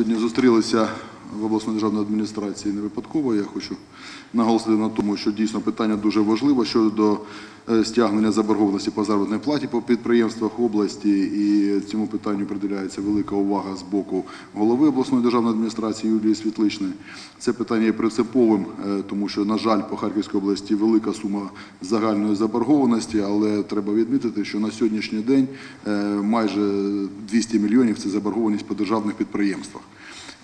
сьогодні зустрілися в обласній державній адміністрації не випадково. Я хочу наголосити на тому, що дійсно питання дуже важливе щодо стягнення заборгованості по заробітній платі по підприємствах області. І цьому питанню приділяється велика увага з боку голови обласної державної адміністрації Юлії Світличної. Це питання є принциповим, е, тому що, на жаль, по Харківській області велика сума загальної заборгованості, але треба відмітити, що на сьогоднішній день е, майже 200 мільйонів це заборгованість по державних підприємствах.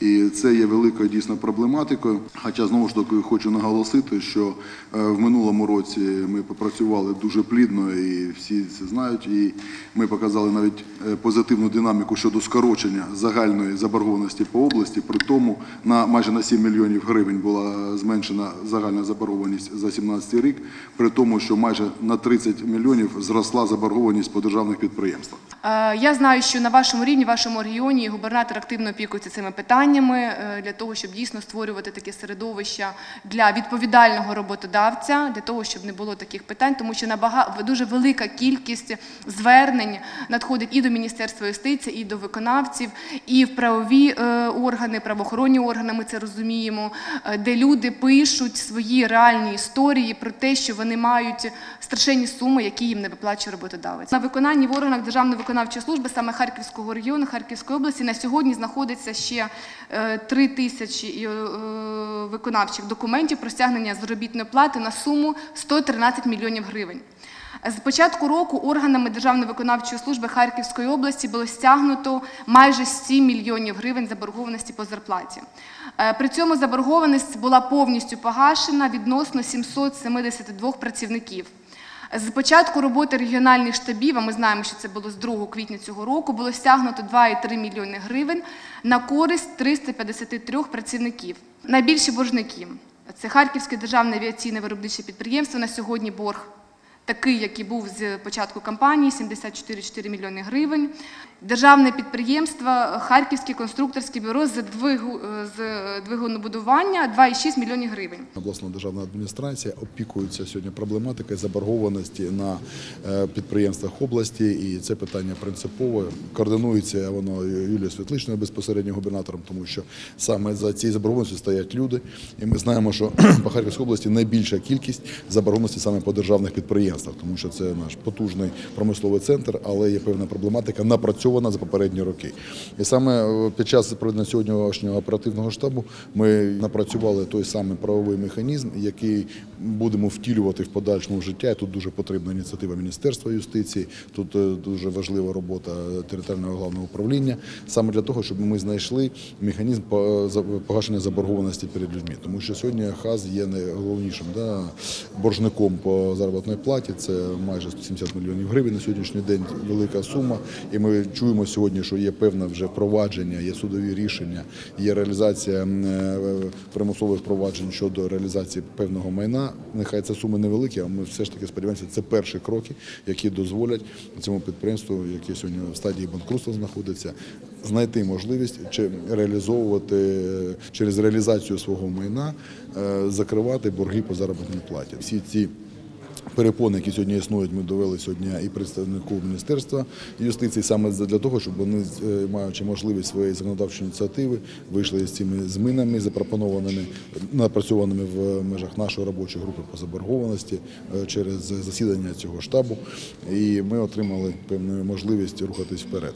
І це є великою дійсно проблематикою. Хоча знову ж таки хочу наголосити, що е, в минулому році ми попрацювали дуже плідно, і всі це знають. І ми показали навіть е, позитивну динаміку щодо скорочення загальної заборгованості по області. При тому на майже на 7 мільйонів гривень була зменшена загальна заборгованість за 2017 рік, при тому, що майже на 30 мільйонів зросла заборгованість по державних підприємствах. Е, Я знаю, що на вашому рівні, вашому регіоні губернатор активно опікується цими питаннями е, для того, щоб дійсно створювати таке середовище для відповідального роботодавця, для того, щоб не було таких питань, тому що набага... дуже велика кількість звернень надходить і до Міністерства юстиції, і до виконавців, і в правові е, органи, правоохоронні органи. Ми це розуміємо, е, де люди пишуть свої реальні історії про те, що вони мають страшенні суми, які їм не виплачує роботодавець. На виконанні в органах Державної виконавчої служби саме Харківського регіону, Харківської області на сьогодні знаходиться ще е, три тисячі е, виконавчих документів про стягнення заробітної плати на суму 113 мільйонів гривень. З початку року органами Державної виконавчої служби Харківської області було стягнуто майже 7 мільйонів гривень заборгованості по зарплаті. Е, При цьому заборгованість була повністю погашена відносно 772 працівників. З початку роботи регіональних штабів, а ми знаємо, що це було з 2 квітня цього року, було стягнуто 2,3 мільйони гривень на користь 353 працівників. Найбільші боржники – це Харківське державне авіаційне виробниче підприємство, на сьогодні борг такий, який був з початку кампанії, 74,4 мільйони гривень. Державне підприємство Харківське конструкторське бюро з двигу- з двигунобудування 2,6 мільйонів гривень. Обласна державна адміністрація опікується сьогодні проблематикою заборгованості на е, підприємствах області, і це питання принципове. Координується воно Юлією Світличною безпосередньо губернатором, тому що саме за цією заборгованістю стоять люди. І ми знаємо, що по Харківській області найбільша кількість заборгованості саме по державних підприємствах, тому що це наш потужний промисловий центр, але є певна проблематика напрацьована за попередні роки. І саме е, під час проведення сьогоднішнього оперативного штабу ми напрацювали той самий правовий механізм, який будемо втілювати в подальшому життя. І тут дуже потрібна ініціатива Міністерства юстиції, тут е, дуже важлива робота територіального головного управління, саме для того, щоб ми знайшли механізм за- погашення заборгованості перед людьми. Тому що сьогодні ХАЗ є найголовнішим да, боржником по заробітній платі. Це майже 170 мільйонів гривень на сьогоднішній день. Велика сума. І ми чуємо сьогодні, що є певне вже провадження, є судові рішення, є реалізація е, примусових проваджень щодо реалізації певного майна. Нехай це суми невеликі, а ми все ж таки сподіваємося, це перші кроки, які дозволять цьому підприємству, яке сьогодні в стадії банкрутства знаходиться, знайти можливість чи реалізовувати е, через реалізацію свого майна, е, закривати борги по заробітній платі. Всі ці Перепони, які сьогодні існують, ми довели сьогодні і представнику Міністерства юстиції саме для того, щоб вони, е, маючи можливість своєї законодавчої ініціативи, вийшли з цими змінами, запропонованими, напрацьованими в межах нашої робочої групи по заборгованості е, через засідання цього штабу. І ми отримали певну можливість рухатись вперед.